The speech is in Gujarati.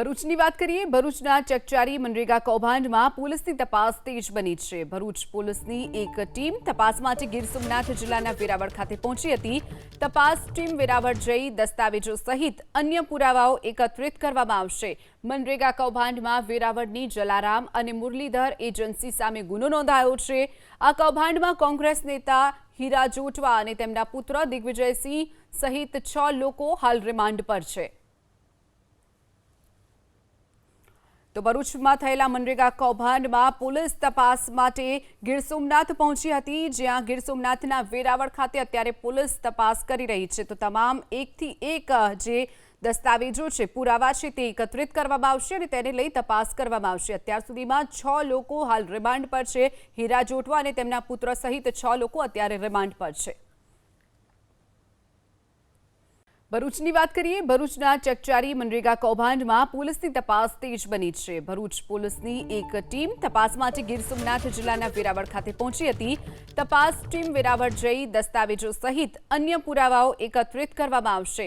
ભરૂચની વાત કરીએ, ભરૂચના ચકચારી મનરેગા કૌભાંડમાં પોલીસની તપાસ તેજ બની છે. ભરૂચ પોલીસની એક ટીમ તપાસ માટે ગીર સોમનાથ જિલ્લાના વેરાવળ ખાતે પહોંચી હતી. તપાસ ટીમ વેરાવળ જઈ દસ્તાવેજો સહિત અન્ય પુરાવાઓ એકત્રિત કરવામાં આવશે. મનરેગા કૌભાંડમાં વેરાવળની જલારામ અને મુરલીધર એજન્સી સામે ગુનો નોંધાયો છે. આ કૌભાંડમાં કોંગ્રેસ નેતા હીરા જોટવા અને તેમના પુત્ર દિગ્વિજયસિંહ સહિત છ લોકો હાલ રિમાન્ડ પર છે. તો ભરૂચમાં થયેલા મનરેગા કૌભાંડમાં પોલીસ તપાસ માટે ગીર સોમનાથ પહોંચી હતી. જ્યાં ગીર સોમનાથના વેરાવળ ખાતે અત્યારે પોલીસ તપાસ કરી રહી છે. તો તમામ એકથી એક જે દસ્તાવેજો છે, પુરાવા છે તે એકત્રિત કરવામાં આવશે અને તેને લઈ તપાસ કરવામાં આવશે. અત્યાર સુધીમાં છ લોકો હાલ રિમાન્ડ પર છે. હીરા જોટવા અને તેમના પુત્ર સહિત છ લોકો અત્યારે રિમાન્ડ પર છે. ભરૂચની વાત કરીએ, ભરૂચના ચકચારી મનરેગા કૌભાંડમાં પોલીસની તપાસ તેજ બની છે. ભરૂચ પોલીસની એક ટીમ તપાસ માટે ગીર સોમનાથ જિલ્લાના વેરાવળ ખાતે પહોંચી હતી. તપાસ ટીમ વેરાવળ જઈ દસ્તાવેજો સહિત અન્ય પુરાવાઓ એકત્રિત કરવામાં આવશે.